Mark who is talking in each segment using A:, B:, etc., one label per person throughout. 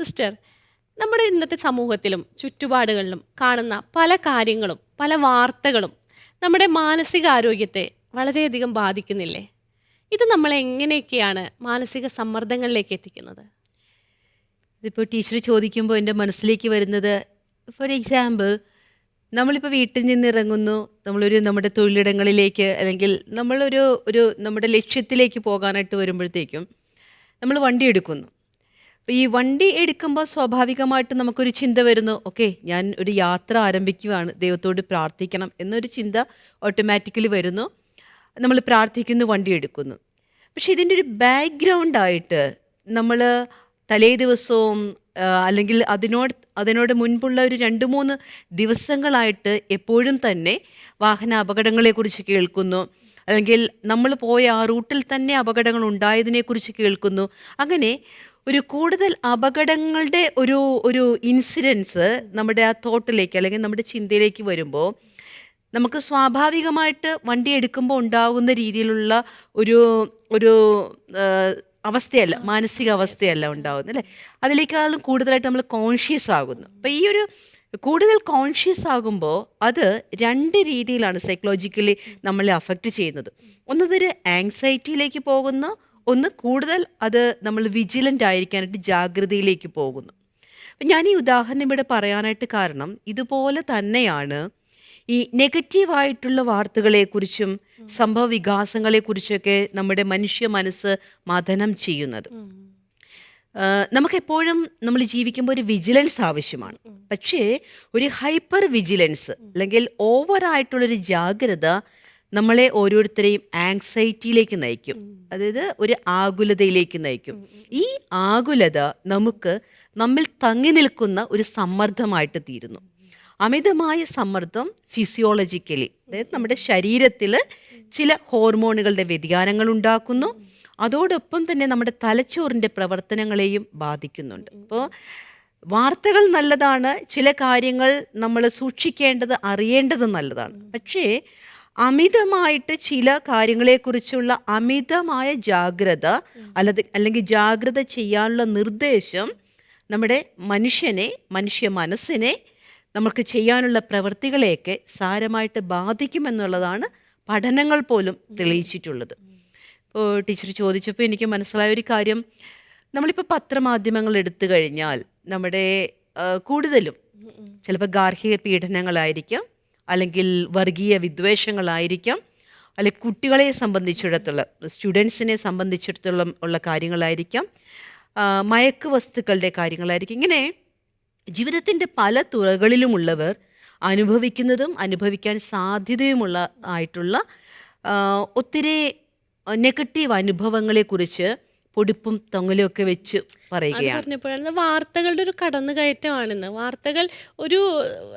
A: Sister നമ്മുടെ ഇന്നത്തെ സമൂഹത്തിലും ചുറ്റുപാടുകളിലും കാണുന്ന പല കാര്യങ്ങളും പല വാർത്തകളും നമ്മുടെ മാനസികാരോഗ്യത്തെ വളരെയധികം ബാധിക്കുന്നില്ലേ? ഇത് നമ്മളെ എങ്ങനെയൊക്കെയാണ് മാനസിക സമ്മർദ്ദങ്ങളിലേക്ക് എത്തിക്കുന്നത്?
B: ഇതിപ്പോൾ ടീച്ചർ ചോദിക്കുമ്പോൾ എന്റെ മനസ്സിലേക്ക് വരുന്നത് ഫോർ എക്സാമ്പിൾ നമ്മളിപ്പോൾ വീട്ടിൽ നിന്ന് ഇറങ്ങുന്നു നമ്മളൊരു നമ്മുടെ തൊഴിലിടങ്ങളിലേക്ക് അല്ലെങ്കിൽ നമ്മളൊരു ഒരു നമ്മുടെ ലക്ഷ്യത്തിലേക്ക് പോകാനായിട്ട് വരുമ്പോഴത്തേക്കും നമ്മൾ വണ്ടി എടുക്കുന്നു. ഈ വണ്ടി എടുക്കുമ്പോൾ സ്വാഭാവികമായിട്ട് നമുക്കൊരു ചിന്ത വരുന്നു ഓക്കെ ഞാൻ ഒരു യാത്ര ആരംഭിക്കുകയാണ് ദൈവത്തോട് പ്രാർത്ഥിക്കണം എന്നൊരു ചിന്ത ഓട്ടോമാറ്റിക്കലി വരുന്നു. നമ്മൾ പ്രാർത്ഥിക്കുന്നു വണ്ടി എടുക്കുന്നു. പക്ഷേ ഇതിന്റെ ഒരു ബാക്ക്ഗ്രൗണ്ടായിട്ട് നമ്മൾ തലേ ദിവസവും അല്ലെങ്കിൽ അതിനോട് അതിനോട് മുൻപുള്ള ഒരു രണ്ട് മൂന്ന് ദിവസങ്ങളായിട്ട് എപ്പോഴും തന്നെ വാഹന അപകടങ്ങളെക്കുറിച്ച് കേൾക്കുന്നു. അല്ലെങ്കിൽ നമ്മൾ പോയ ആ റൂട്ടിൽ തന്നെ അപകടങ്ങൾ ഉണ്ടായതിനെക്കുറിച്ച് കേൾക്കുന്നു. അങ്ങനെ ഒരു കൂടുതൽ അപകടങ്ങളുടെ ഒരു ഒരു ഇൻസിഡൻസ് നമ്മുടെ ആ തോട്ടിലേക്ക് അല്ലെങ്കിൽ നമ്മുടെ ചിന്തയിലേക്ക് വരുമ്പോൾ നമുക്ക് സ്വാഭാവികമായിട്ട് വണ്ടി എടുക്കുമ്പോൾ ഉണ്ടാകുന്ന രീതിയിലുള്ള ഒരു ഒരു അവസ്ഥയല്ല മാനസിക അവസ്ഥയല്ല ഉണ്ടാകുന്നത് അല്ലേ? അതിലേക്കാളും കൂടുതലായിട്ട് നമ്മൾ കോൺഷ്യസ് ആകുന്നു. അപ്പോൾ ഈ ഒരു കൂടുതൽ കോൺഷ്യസ് ആകുമ്പോൾ അത് രണ്ട് രീതിയിലാണ് സൈക്കോളജിക്കലി നമ്മളെ അഫക്റ്റ് ചെയ്യുന്നത്. ഒന്നതൊരു ആങ്സൈറ്റിയിലേക്ക് പോകുന്നു ഒന്ന് കൂടുതൽ അത് നമ്മൾ വിജിലന്റ് ആയിരിക്കാനായിട്ട് ജാഗ്രതയിലേക്ക് പോകുന്നു. ഞാൻ ഈ ഉദാഹരണം ഇവിടെ പറയാനായിട്ട് കാരണം ഇതുപോലെ തന്നെയാണ് ഈ നെഗറ്റീവായിട്ടുള്ള വാർത്തകളെക്കുറിച്ചും സംഭവ വികാസങ്ങളെക്കുറിച്ചൊക്കെ നമ്മുടെ മനുഷ്യ മനസ്സ് മഥനം ചെയ്യുന്നത്. നമുക്കെപ്പോഴും നമ്മൾ ജീവിക്കുമ്പോൾ ഒരു വിജിലൻസ് ആവശ്യമാണ്. പക്ഷേ ഒരു ഹൈപ്പർ വിജിലൻസ് അല്ലെങ്കിൽ ഓവറായിട്ടുള്ളൊരു ജാഗ്രത നമ്മളെ ഓരോരുത്തരെയും ആങ്സൈറ്റിയിലേക്ക് നയിക്കും. അതായത് ഒരു ആകുലതയിലേക്ക് നയിക്കും. ഈ ആകുലത നമുക്ക് നമ്മിൽ തങ്ങി നിൽക്കുന്ന ഒരു സമ്മർദ്ദമായിട്ട് തീരുന്നു. അമിതമായ സമ്മർദ്ദം ഫിസിയോളജിക്കലി അതായത് നമ്മുടെ ശരീരത്തിൽ ചില ഹോർമോണുകളുടെ വ്യതിയാനങ്ങൾ ഉണ്ടാക്കുന്നു. അതോടൊപ്പം തന്നെ നമ്മുടെ തലച്ചോറിന്റെ പ്രവർത്തനങ്ങളെയും ബാധിക്കുന്നുണ്ട്. അപ്പോൾ വാർത്തകൾ നല്ലതാണ് ചില കാര്യങ്ങൾ നമ്മൾ സൂക്ഷിക്കേണ്ടത് അറിയേണ്ടത് നല്ലതാണ്. പക്ഷേ അമിതമായിട്ട് ചില കാര്യങ്ങളെക്കുറിച്ചുള്ള അമിതമായ ജാഗ്രത അല്ലത് അല്ലെങ്കിൽ ജാഗ്രത ചെയ്യാനുള്ള നിർദ്ദേശം നമ്മുടെ മനുഷ്യനെ മനുഷ്യ മനസ്സിനെ നമുക്ക് ചെയ്യാനുള്ള പ്രവൃത്തികളെയൊക്കെ സാരമായിട്ട് ബാധിക്കുമെന്നുള്ളതാണ് പഠനങ്ങൾ പോലും തെളിയിച്ചിട്ടുള്ളത്. ഇപ്പോൾ ടീച്ചർ ചോദിച്ചപ്പോൾ എനിക്ക് മനസ്സിലായ ഒരു കാര്യം. നമ്മളിപ്പോൾ പത്രമാധ്യമങ്ങൾ എടുത്തു കഴിഞ്ഞാൽ നമ്മുടെ കൂടുതലും ചിലപ്പോൾ ഗാർഹിക പീഡനങ്ങളായിരിക്കാം. അല്ലെങ്കിൽ വർഗീയ വിദ്വേഷങ്ങളായിരിക്കാം. അല്ലെ കുട്ടികളെ സംബന്ധിച്ചിടത്തോളം സ്റ്റുഡൻസിനെ സംബന്ധിച്ചിടത്തോളം ഉള്ള കാര്യങ്ങളായിരിക്കാം. മയക്ക് വസ്തുക്കളുടെ കാര്യങ്ങളായിരിക്കും. ഇങ്ങനെ ജീവിതത്തിന്റെ പല തുറകളിലുമുള്ളവർ അനുഭവിക്കുന്നതും അനുഭവിക്കാൻ സാധ്യതയുമുള്ള ആയിട്ടുള്ള ഒത്തിരി നെഗറ്റീവ് അനുഭവങ്ങളെക്കുറിച്ച് പൊടിപ്പും തൊങ്ങലും ഒക്കെ വെച്ച് പറയുകയാണ്.
A: പറഞ്ഞപ്പോഴാണ് വാർത്തകളുടെ ഒരു കടന്നുകയറ്റമാണിന്ന്. വാർത്തകൾ ഒരു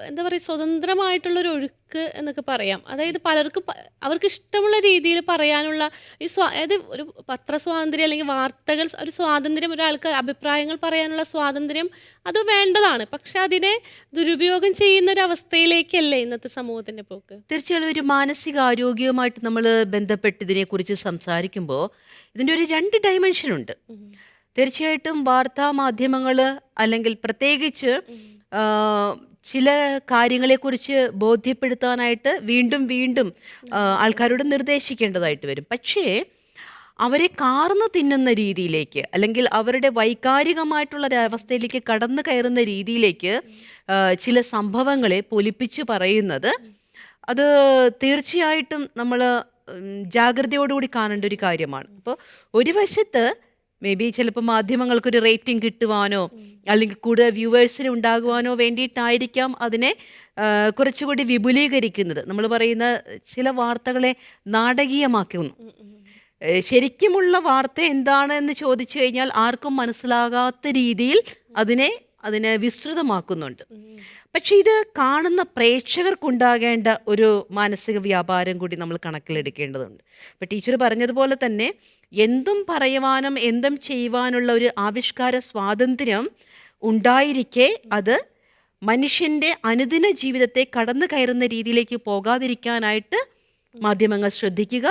A: എന്താ പറയുക സ്വതന്ത്രമായിട്ടുള്ള ഒരു ഒഴുക്ക് എന്നൊക്കെ പറയാം. അതായത് പലർക്കും അവർക്ക് ഇഷ്ടമുള്ള രീതിയിൽ പറയാനുള്ള ഈ സ്വാ അതായത് ഒരു പത്രസ്വാതന്ത്ര്യം അല്ലെങ്കിൽ വാർത്തകൾ ഒരു സ്വാതന്ത്ര്യം ഒരാൾക്ക് അഭിപ്രായങ്ങൾ പറയാനുള്ള സ്വാതന്ത്ര്യം അത് വേണ്ടതാണ്. പക്ഷെ അതിനെ ദുരുപയോഗം ചെയ്യുന്ന ഒരു അവസ്ഥയിലേക്കല്ലേ ഇന്നത്തെ സമൂഹത്തിന്റെ പോക്ക്?
B: തീർച്ചയായും ഒരു മാനസികാരോഗ്യവുമായിട്ട് നമ്മൾ ബന്ധപ്പെട്ട് ഇതിനെക്കുറിച്ച് സംസാരിക്കുമ്പോൾ ഇതിന്റെ ഒരു രണ്ട് ഡയമെൻഷൻ ഉണ്ട് തീർച്ചയായിട്ടും വാർത്താ മാധ്യമങ്ങൾ അല്ലെങ്കിൽ പ്രത്യേകിച്ച് ചില കാര്യങ്ങളെക്കുറിച്ച് ബോധ്യപ്പെടുത്താനായിട്ട് വീണ്ടും വീണ്ടും ആൾക്കാരോട് നിർദ്ദേശിക്കേണ്ടതായിട്ട് വരും. പക്ഷേ അവരെ കാർന്നു തിന്നുന്ന രീതിയിലേക്ക് അല്ലെങ്കിൽ അവരുടെ വൈകാരികമായിട്ടുള്ള ഒരവസ്ഥയിലേക്ക് കടന്നു കയറുന്ന രീതിയിലേക്ക് ചില സംഭവങ്ങളെ പൊലിപ്പിച്ച് പറയുന്നത് അത് തീർച്ചയായിട്ടും നമ്മൾ ജാഗ്രതയോടുകൂടി കാണേണ്ട ഒരു കാര്യമാണ്. അപ്പോൾ ഒരു വശത്ത് മേ ബി ചിലപ്പോൾ മാധ്യമങ്ങൾക്കൊരു റേറ്റിംഗ് കിട്ടുവാനോ അല്ലെങ്കിൽ കൂടുതൽ വ്യൂവേഴ്സിന് ഉണ്ടാകുവാനോ വേണ്ടിയിട്ടായിരിക്കാം അതിനെ കുറച്ചുകൂടി വിപുലീകരിക്കുന്നത്. നമ്മൾ പറയുന്ന ചില വാർത്തകളെ നാടകീയമാക്കുന്നു. ശരിക്കുമുള്ള വാർത്ത എന്താണ് എന്ന് ചോദിച്ചു കഴിഞ്ഞാൽ ആർക്കും മനസ്സിലാകാത്ത രീതിയിൽ അതിനെ അതിനെ വിസ്തൃതമാക്കുന്നുണ്ട്. പക്ഷെ ഇത് കാണുന്ന പ്രേക്ഷകർക്കുണ്ടാകേണ്ട ഒരു മാനസിക വ്യാപാരം കൂടി നമ്മൾ കണക്കിലെടുക്കേണ്ടതുണ്ട്. അപ്പോൾ ടീച്ചർ പറഞ്ഞതുപോലെ തന്നെ എന്തും പറയുവാനും എന്തും ചെയ്യുവാനുള്ള ഒരു ആവിഷ്കാര സ്വാതന്ത്ര്യം ഉണ്ടായിരിക്കെ അത് മനുഷ്യന്റെ അനുദിന ജീവിതത്തെ കടന്നു കയറുന്ന രീതിയിലേക്ക് പോകാതിരിക്കാനായിട്ട് മാധ്യമങ്ങൾ ശ്രദ്ധിക്കുക.